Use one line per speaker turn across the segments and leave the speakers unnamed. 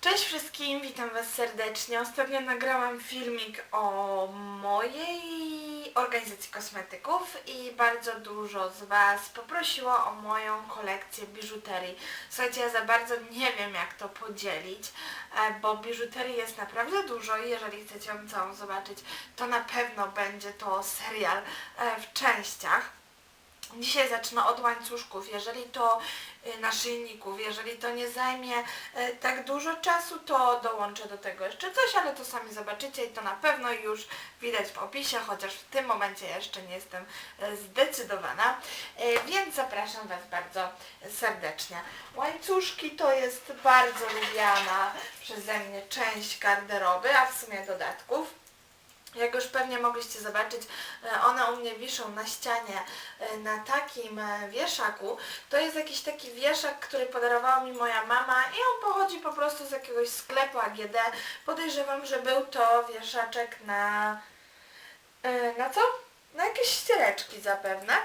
Cześć wszystkim, witam Was serdecznie. Ostatnio nagrałam filmik o mojej organizacji kosmetyków i bardzo dużo z Was poprosiło o moją kolekcję biżuterii. Słuchajcie, ja za bardzo nie wiem jak to podzielić, e, bo biżuterii jest naprawdę dużo i jeżeli chcecie ją całą zobaczyć, to na pewno będzie to serial e, w częściach. Dzisiaj zacznę od łańcuszków. Jeżeli to y, naszyjników, jeżeli to nie zajmie y, tak dużo czasu, to dołączę do tego jeszcze coś, ale to sami zobaczycie i to na pewno już widać w opisie, chociaż w tym momencie jeszcze nie jestem y, zdecydowana. Więc zapraszam Was bardzo serdecznie. Łańcuszki to jest bardzo lubiana przeze mnie część garderoby, a w sumie dodatków. Jak już pewnie mogliście zobaczyć, e, one u mnie wiszą na ścianie e, na takim e, wieszaku. To jest jakiś taki wieszak, który podarowała mi moja mama i on pochodzi po prostu z jakiegoś sklepu AGD. Podejrzewam, że był to wieszaczek na... na co? Na jakieś ściereczki zapewne.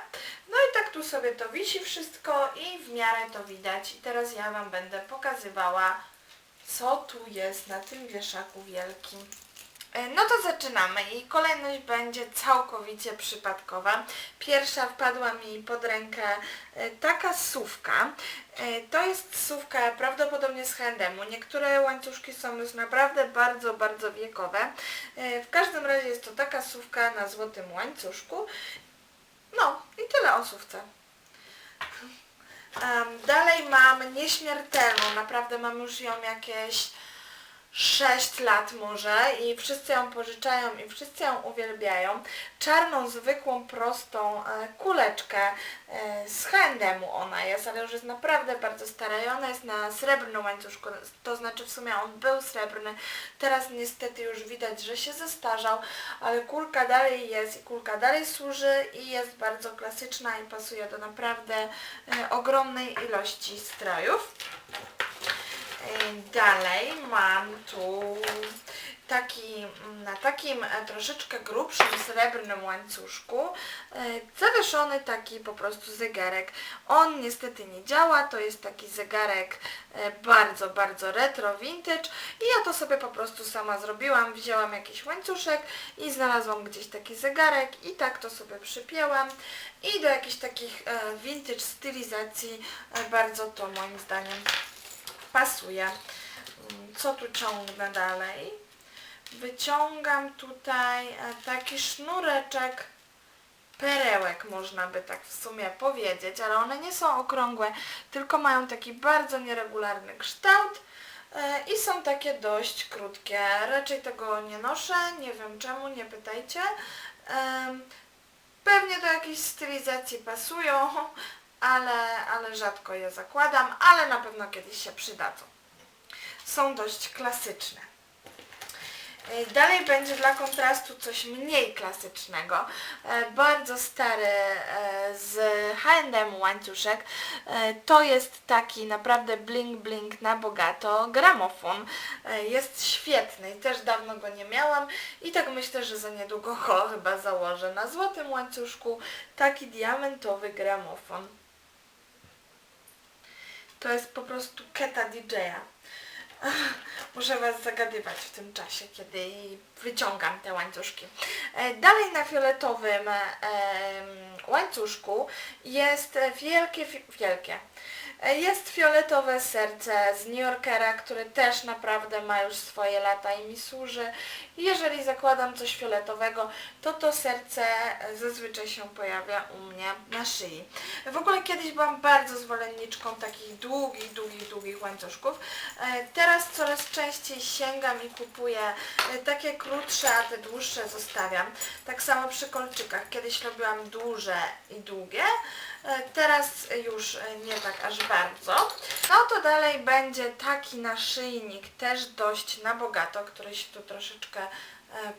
No i tak tu sobie to wisi wszystko i w miarę to widać. I teraz ja Wam będę pokazywała, co tu jest na tym wieszaku wielkim. E, No to zaczynamy i kolejność będzie całkowicie przypadkowa. Pierwsza wpadła mi pod rękę e, taka sówka. E, To jest sówka prawdopodobnie z H&M-u. Niektóre łańcuszki są już naprawdę bardzo, bardzo wiekowe. W każdym razie jest to taka sówka na złotym łańcuszku. No i tyle o sówce. Em, Dalej mam nieśmiertelną, naprawdę mam już ją jakieś 6 lat może i wszyscy ją pożyczają i wszyscy ją uwielbiają. Czarną, zwykłą, prostą e, kuleczkę e, z H&M-u ona jest, ale już jest naprawdę bardzo stara i ona jest na srebrnym łańcuszku, to znaczy w sumie on był srebrny, teraz niestety już widać, że się zestarzał, ale kulka dalej jest i kulka dalej służy i jest bardzo klasyczna i pasuje do naprawdę e, ogromnej ilości strojów. Ej, Dalej mam tu taki, na takim e, troszeczkę grubszym srebrnym łańcuszku e, zawieszony taki po prostu zegarek. On niestety nie działa, to jest taki zegarek e, bardzo, bardzo retro, vintage i ja to sobie po prostu sama zrobiłam. Wzięłam jakiś łańcuszek i znalazłam gdzieś taki zegarek i tak to sobie przypięłam i do jakichś takich vintage stylizacji bardzo to moim zdaniem pasuje. Co tu ciągnę dalej? Wyciągam tutaj e, taki sznureczek perełek, można by tak w sumie powiedzieć, ale one nie są okrągłe, tylko mają taki bardzo nieregularny kształt e, i są takie dość krótkie. Raczej tego nie noszę, nie wiem czemu, nie pytajcie. Pewnie do jakiejś stylizacji pasują, ale, ale rzadko je zakładam, ale na pewno kiedyś się przydadzą. Są dość klasyczne. E, Dalej będzie dla kontrastu coś mniej klasycznego. E, Bardzo stary e, z H&M łańcuszek. To jest taki naprawdę bling bling na bogato gramofon. Jest świetny i też dawno go nie miałam i tak myślę, że za niedługo go chyba założę na złotym łańcuszku. Taki diamentowy gramofon. To jest po prostu keta DJ-a. Muszę Was zagadywać w tym czasie, kiedy wyciągam te łańcuszki. E, Dalej na fioletowym łańcuszku jest wielkie, wielkie. Jest fioletowe serce z New Yorkera, który też naprawdę ma już swoje lata i mi służy. Jeżeli zakładam coś fioletowego, to to serce zazwyczaj się pojawia u mnie na szyi. W ogóle kiedyś byłam bardzo zwolenniczką takich długich, długich, długich łańcuszków. E, Teraz coraz częściej sięgam i kupuję e, takie krótsze, a te dłuższe zostawiam. Tak samo przy kolczykach. Kiedyś robiłam duże i długie, teraz już e, nie tak aż bardzo. No to dalej będzie taki naszyjnik, też dość na bogato, który się tu troszeczkę e,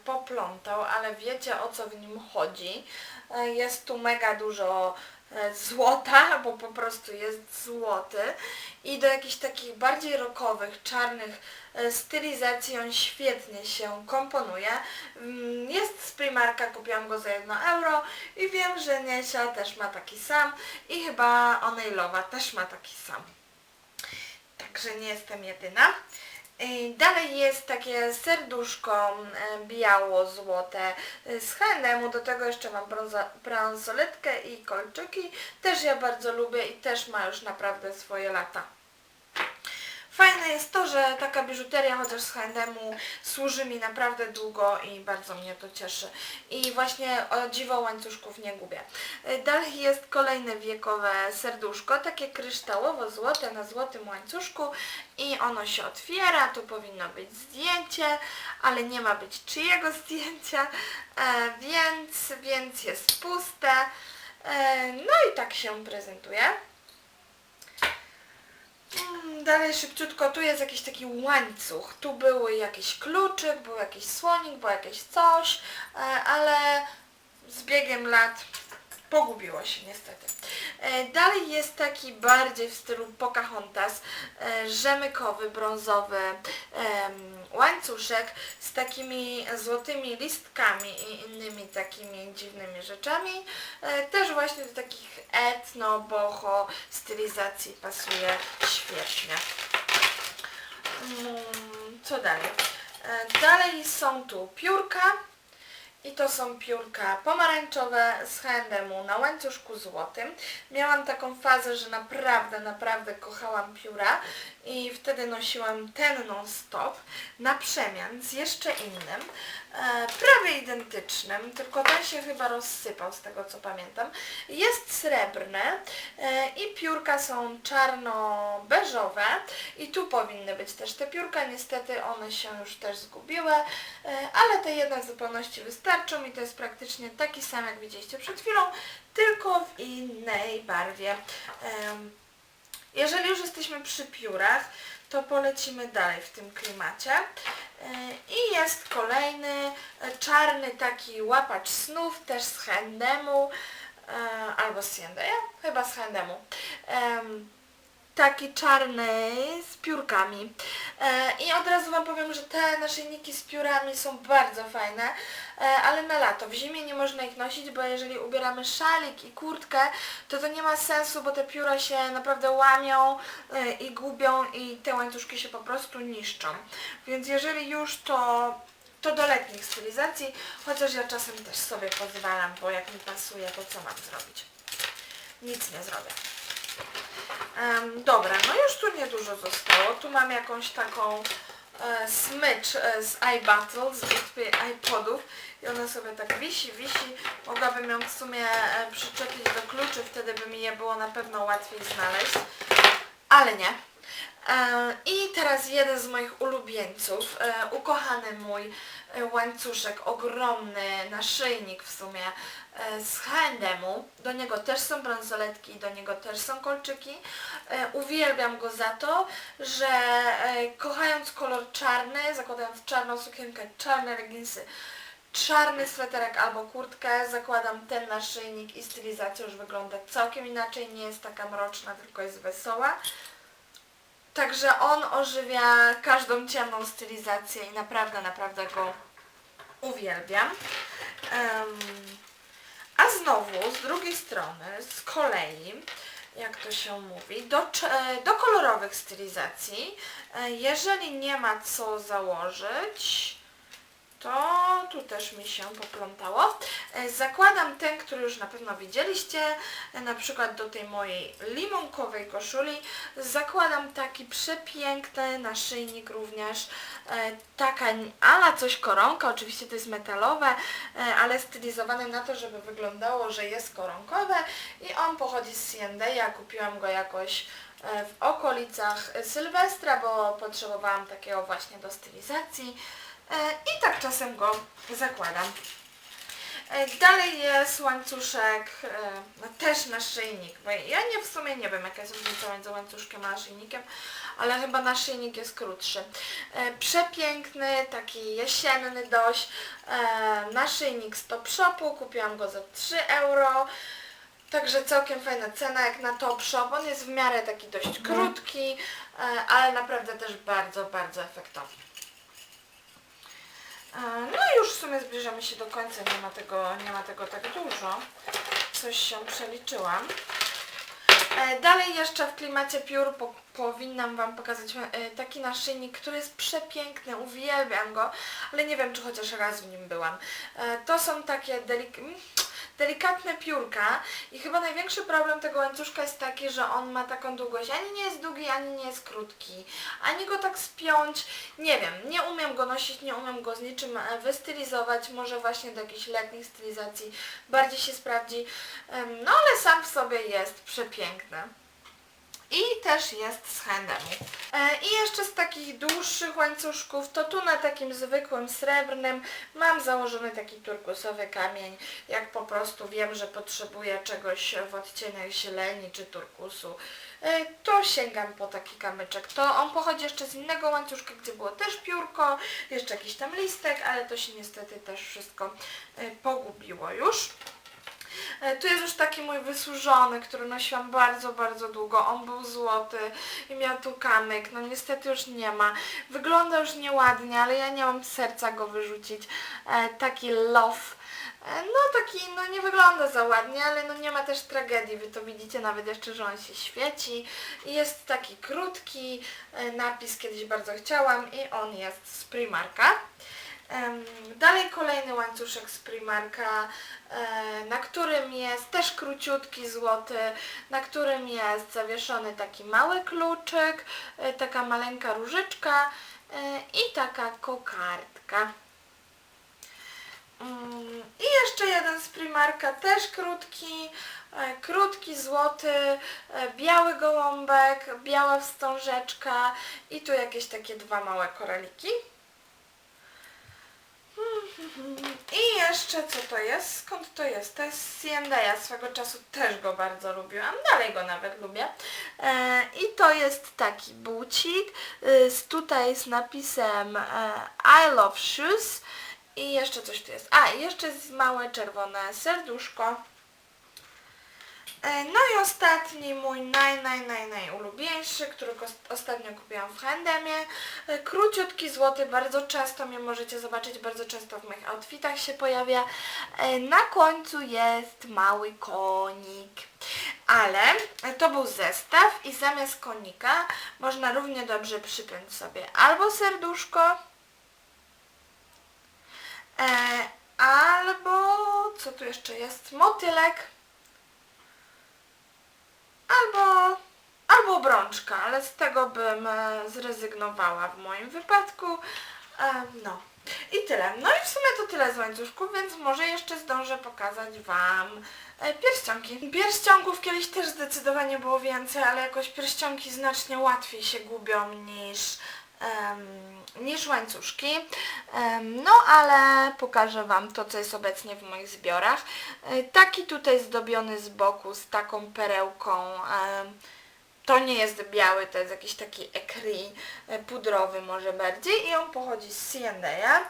poplątał, ale wiecie o co w nim chodzi. E, Jest tu mega dużo e, złota, bo po prostu jest złoty i do jakichś takich bardziej rockowych, czarnych e, stylizacji on świetnie się komponuje. Mm, Jest z Primarka, kupiłam go za 1 euro i wiem, że Niesia też ma taki sam i chyba Onejlowa też ma taki sam. Także nie jestem jedyna. Dalej jest takie serduszko e, biało-złote e, z H&M, do tego jeszcze mam bransoletkę i kolczyki. Też ja bardzo lubię i też ma już naprawdę swoje lata. Fajne jest to, że taka biżuteria chociaż z H&M-u służy mi naprawdę długo i bardzo mnie to cieszy. I właśnie o dziwo łańcuszków nie gubię. Dalej jest kolejne wiekowe serduszko, takie kryształowo-złote na złotym łańcuszku i ono się otwiera, tu powinno być zdjęcie, ale nie ma być czyjego zdjęcia, e, więc, więc jest puste. E, no i tak się prezentuje. Mm, Dalej szybciutko, tu jest jakiś taki łańcuch. Tu był jakiś kluczyk, był jakiś słonik, było jakieś coś, e, ale z biegiem lat pogubiło się niestety. E, Dalej jest taki bardziej w stylu Pocahontas, e, rzemykowy, brązowy łańcuszek z takimi złotymi listkami i innymi takimi dziwnymi rzeczami. E, Też właśnie do takich etno, boho stylizacji pasuje świetnie. Mm, Co dalej? Dalej są tu piórka. I to są piórka pomarańczowe z H&M-u na łańcuszku złotym. Miałam taką fazę, że naprawdę, naprawdę kochałam pióra i wtedy nosiłam ten non-stop na przemian z jeszcze innym, e, prawie identycznym, tylko ten się chyba rozsypał z tego co pamiętam. Jest srebrne e, i piórka są czarno-beżowe i tu powinny być też te piórka, niestety one się już też zgubiły, e, ale te jednak w zupełności wystarczą i to jest praktycznie taki sam jak widzieliście przed chwilą, tylko w innej barwie. Jeżeli już jesteśmy przy piórach, to polecimy dalej w tym klimacie. E, I jest kolejny e, czarny taki łapacz snów, też z H&M-u, e, albo z C&A, chyba z H&M-u. Taki czarny z piórkami. E, I od razu Wam powiem, że te naszyjniki z piórami są bardzo fajne, e, ale na lato. W zimie nie można ich nosić, bo jeżeli ubieramy szalik i kurtkę, to to nie ma sensu, bo te pióra się naprawdę łamią e, i gubią i te łańcuszki się po prostu niszczą. Więc jeżeli już to to do letnich stylizacji, chociaż ja czasem też sobie pozwalam, bo jak mi pasuje, to co mam zrobić? Nic nie zrobię. Em, dobra, no już tu niedużo zostało. Tu mam jakąś taką e, smycz e, z iBattle, z iPodów i ona sobie tak wisi, wisi. Mogłabym ją w sumie e, przyczepić do kluczy, wtedy by mi je było na pewno łatwiej znaleźć, ale nie. E, I teraz jeden z moich ulubieńców, e, ukochany mój e, łańcuszek, ogromny naszyjnik w sumie z H&M-u. Do niego też są bransoletki, do niego też są kolczyki. Uwielbiam go za to, że kochając kolor czarny, zakładając czarną sukienkę, czarne leginsy, czarny sweterek albo kurtkę, zakładam ten naszyjnik i stylizacja już wygląda całkiem inaczej, nie jest taka mroczna, tylko jest wesoła. Także on ożywia każdą ciemną stylizację i naprawdę, naprawdę go uwielbiam. Em, a znowu, z drugiej strony, z kolei, jak to się mówi, do, do kolorowych stylizacji, e, jeżeli nie ma co założyć, to tu też mi się poplątało. E, Zakładam ten, który już na pewno widzieliście, e, na przykład do tej mojej limonkowej koszuli. Zakładam taki przepiękny naszyjnik również, e, taka ala coś koronka, oczywiście to jest metalowe, ale stylizowane na to, żeby wyglądało, że jest koronkowe i on pochodzi z C&A, ja kupiłam go jakoś w okolicach Sylwestra, bo potrzebowałam takiego właśnie do stylizacji. E, I tak czasem go zakładam. E, Dalej jest łańcuszek, no też naszyjnik, bo ja nie w sumie nie wiem jaka jest różnica między łańcuszkiem a naszyjnikiem, ale chyba naszyjnik jest krótszy. Przepiękny, taki jesienny dość, naszyjnik z Top Shopu, kupiłam go za 3 euro. Także całkiem fajna cena jak na Top Shop. On jest w miarę taki dość krótki, e, ale naprawdę też bardzo, bardzo efektowny. No i już w sumie zbliżamy się do końca, nie ma tego, nie ma tego tak dużo. Coś się przeliczyłam. E, Dalej jeszcze w klimacie piór po, powinnam Wam pokazać e, taki naszyjnik, który jest przepiękny, uwielbiam go, ale nie wiem, czy chociaż raz w nim byłam. E, To są takie delik mm, delikatne piórka i chyba największy problem tego łańcuszka jest taki, że on ma taką długość, ani nie jest długi, ani nie jest krótki, ani go tak spiąć, nie wiem, nie umiem go nosić, nie umiem go z niczym e, wystylizować, może właśnie do jakichś letnich stylizacji bardziej się sprawdzi, no ale sam w sobie jest przepiękny. I też jest z handemu. I jeszcze z takich dłuższych łańcuszków, to tu na takim zwykłym srebrnym mam założony taki turkusowy kamień. Jak po prostu wiem, że potrzebuję czegoś w odcieniach zieleni czy turkusu, e, to sięgam po taki kamyczek. To on pochodzi jeszcze z innego łańcuszka, gdzie było też piórko, jeszcze jakiś tam listek, ale to się niestety też wszystko e, pogubiło już. E, Tu jest już taki mój wysłużony, który nosiłam bardzo, bardzo długo. On był złoty i miał tu kamyk. No niestety już nie ma. Wygląda już nieładnie, ale ja nie mam serca go wyrzucić. E, taki love. No taki, no nie wygląda za ładnie, ale no nie ma też tragedii. Wy to widzicie nawet jeszcze, że on się świeci. I jest taki krótki e, napis, kiedyś bardzo chciałam i on jest z Primarka. Dalej kolejny łańcuszek z Primarka, e, na którym jest też króciutki złoty, na którym jest zawieszony taki mały kluczyk, e, taka maleńka różyczka e, i taka kokardka. Mm, I jeszcze jeden z Primarka, też krótki, krótki, złoty, biały gołąbek, biała wstążeczka i tu jakieś takie dwa małe koraliki. I jeszcze co to jest? Skąd to jest? To jest C&A. Swego czasu też go bardzo lubiłam. Dalej go nawet lubię. E, I to jest taki bucik e, z tutaj z napisem e, I love shoes. I jeszcze coś tu jest. A, jeszcze jest małe czerwone serduszko. E, No i ostatni mój naj, naj, naj, najulubieńszy, który ostatnio kupiłam w Handemie. E, Króciutki złoty, bardzo często mnie możecie zobaczyć, bardzo często w moich outfitach się pojawia. E, Na końcu jest mały konik. Ale to był zestaw i zamiast konika można równie dobrze przypiąć sobie albo serduszko, albo co tu jeszcze jest? Motylek albo, ale z tego bym e, zrezygnowała w moim wypadku. No. I tyle. No i w sumie to tyle z łańcuszków, więc może jeszcze zdążę pokazać Wam e, pierścionki. Pierścionków kiedyś też zdecydowanie było więcej, ale jakoś pierścionki znacznie łatwiej się gubią niż, niż łańcuszki. No ale pokażę Wam to, co jest obecnie w moich zbiorach. E, Taki tutaj zdobiony z boku z taką perełką. To nie jest biały, to jest jakiś taki ekri e, pudrowy może bardziej i on pochodzi z C&A.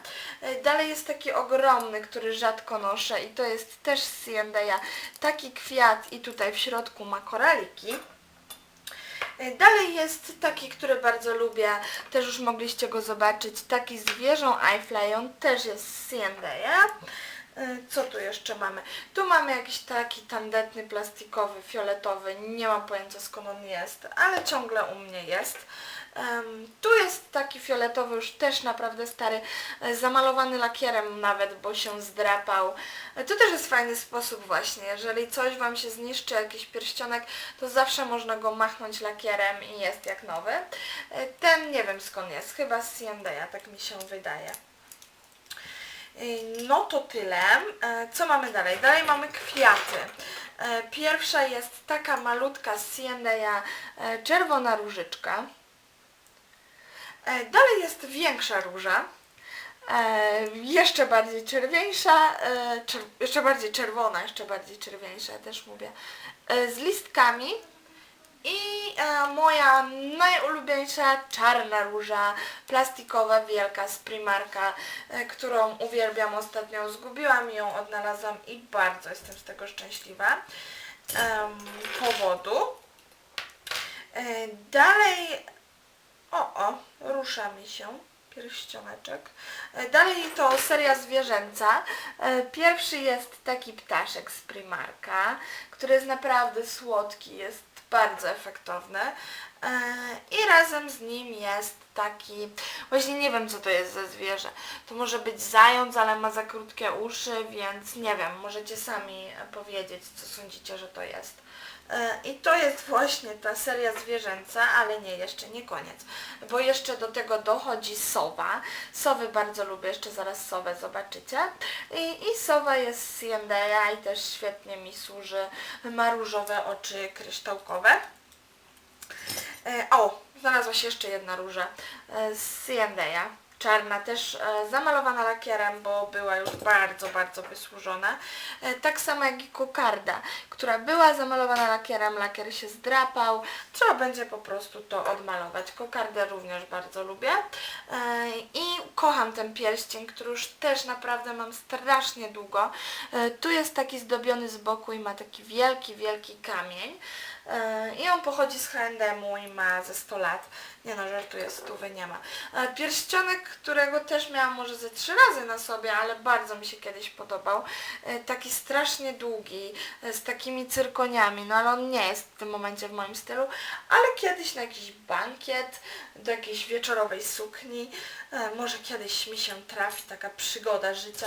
E, Dalej jest taki ogromny, który rzadko noszę i to jest też z C&A. Taki kwiat i tutaj w środku ma koraliki. E, Dalej jest taki, który bardzo lubię, też już mogliście go zobaczyć, taki z wieżą iFly, on też jest z C&A. E, Co tu jeszcze mamy? Tu mamy jakiś taki tandetny, plastikowy, fioletowy, nie mam pojęcia skąd on jest, ale ciągle u mnie jest. Tu jest taki fioletowy, już też naprawdę stary, e, zamalowany lakierem nawet, bo się zdrapał. E, To też jest fajny sposób właśnie, jeżeli coś Wam się zniszczy, jakiś pierścionek, to zawsze można go machnąć lakierem i jest jak nowy. Ten nie wiem skąd jest, chyba z C&A, tak mi się wydaje. Yy, No to tyle. E, Co mamy dalej? Dalej mamy kwiaty. E, Pierwsza jest taka malutka z e, czerwona różyczka. Dalej jest większa róża. Jeszcze bardziej czerwieńsza, czer jeszcze bardziej czerwona, jeszcze bardziej czerwieńsza też mówię, z listkami. I e, moja najulubieńsza czarna róża, plastikowa, wielka z Primarka, e, którą uwielbiam ostatnio. Zgubiłam ją, odnalazłam i bardzo jestem z tego szczęśliwa. Em, powodu. E, dalej, o, o, rusza mi się pierścioneczek. E, Dalej to seria zwierzęca. E, Pierwszy jest taki ptaszek z Primarka, który jest naprawdę słodki, jest bardzo efektowny. E, I razem z nim jest taki, właśnie nie wiem co to jest za zwierzę. To może być zając, ale ma za krótkie uszy, więc nie wiem, możecie sami powiedzieć, co sądzicie, że to jest. E, I to jest właśnie ta seria zwierzęca, ale nie, jeszcze nie koniec, bo jeszcze do tego dochodzi sowa. Sowy bardzo lubię, jeszcze zaraz sowę zobaczycie. I, i sowa jest z C&A i też świetnie mi służy, ma różowe oczy kryształkowe. E, o, znalazła się jeszcze jedna róża e, z C&A. Czarna, też e, zamalowana lakierem, bo była już bardzo, bardzo wysłużona. E, tak samo jak i kokarda, która była zamalowana lakierem, lakier się zdrapał. Trzeba będzie po prostu to odmalować. Kokardę również bardzo lubię. E, I kocham ten pierścień, który już też naprawdę mam strasznie długo. Tu jest taki zdobiony z boku i ma taki wielki, wielki kamień. I on pochodzi z H&M-u i ma ze 100 lat. Nie no, żartuję, stówy nie ma. Pierścionek, którego też miałam może ze trzy razy na sobie, ale bardzo mi się kiedyś podobał. E, Taki strasznie długi, e, z takimi cyrkoniami, no ale on nie jest w tym momencie w moim stylu, ale kiedyś na jakiś bankiet, do jakiejś wieczorowej sukni, e, może kiedyś mi się trafi taka przygoda życia,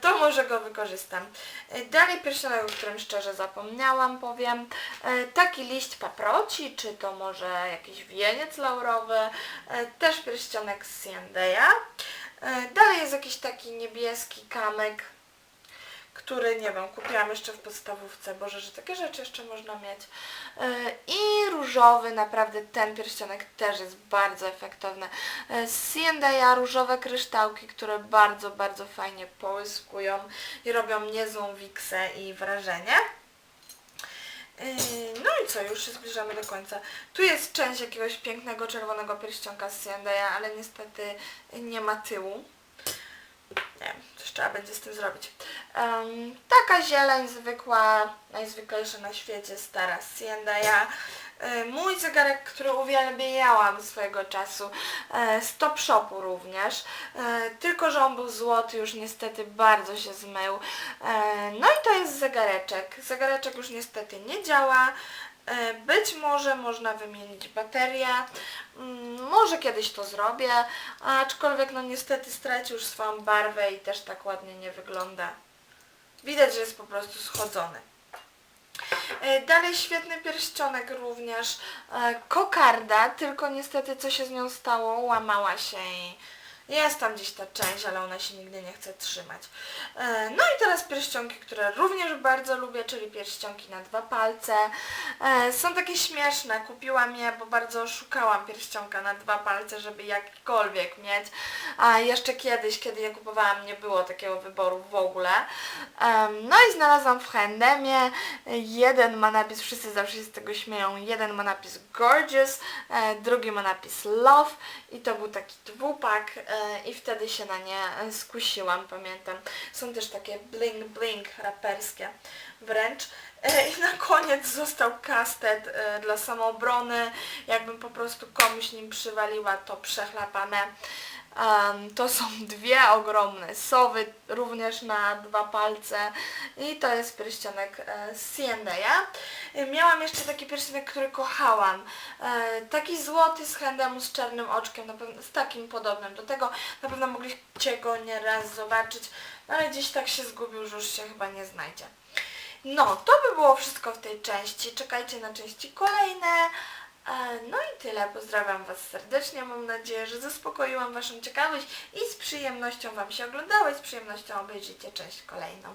to może go wykorzystam. Dalej pierścionek, o którym szczerze zapomniałam, powiem, taki liść paproci, czy to może jakiś wieniec laurowy, e, też pierścionek z Siendeja. Dalej jest jakiś taki niebieski kamyk, który, nie wiem, kupiłam jeszcze w podstawówce, Boże, że takie rzeczy jeszcze można mieć. E, I różowy, naprawdę ten pierścionek też jest bardzo efektowny. E, Z różowe kryształki, które bardzo, bardzo fajnie połyskują i robią niezłą wiksę i wrażenie. Yy, No i co, już się zbliżamy do końca. Tu jest część jakiegoś pięknego czerwonego pierścionka z C&A, ale niestety nie ma tyłu. Nie wiem, coś trzeba będzie z tym zrobić. Em, taka zieleń zwykła, najzwyklejsza na świecie, stara. E, Mój zegarek, który uwielbiałam swojego czasu, e, z Top Shopu również, e, tylko że on był złoty, już niestety bardzo się zmył. E, No i to jest zegareczek. Zegareczek już niestety nie działa. E, Być może można wymienić baterię, Mm, może kiedyś to zrobię, aczkolwiek no niestety stracił już swoją barwę i też tak ładnie nie wygląda. Widać, że jest po prostu schodzony. E, Dalej świetny pierścionek również, e, kokarda, tylko niestety co się z nią stało, łamała się i jest tam gdzieś ta część, ale ona się nigdy nie chce trzymać. E, No i teraz pierścionki, które również bardzo lubię, czyli pierścionki na dwa palce. E, Są takie śmieszne, kupiłam je, bo bardzo szukałam pierścionka na dwa palce, żeby jakikolwiek mieć. A jeszcze kiedyś, kiedy je kupowałam, nie było takiego wyboru w ogóle. No i znalazłam w H&Mie. Jeden ma napis, wszyscy zawsze się z tego śmieją, jeden ma napis Gorgeous, e, drugi ma napis Love i to był taki dwupak i wtedy się na nie e, skusiłam, pamiętam. Są też takie bling bling raperskie wręcz. E, I na koniec został kastet e, dla samoobrony. Jakbym po prostu komuś nim przywaliła, to przechlapane. Em, to są dwie ogromne sowy, również na dwa palce i to jest pierścionek e, z C&A. E, Miałam jeszcze taki pierścionek, który kochałam. E, taki złoty z H&M z czarnym oczkiem, na pewno, z takim podobnym do tego. Na pewno mogliście go nieraz zobaczyć, no ale gdzieś tak się zgubił, że już się chyba nie znajdzie. No, to by było wszystko w tej części. Czekajcie na części kolejne. No i tyle. Pozdrawiam Was serdecznie. Mam nadzieję, że zaspokoiłam Waszą ciekawość i z przyjemnością Wam się oglądało i z przyjemnością obejrzycie część kolejną.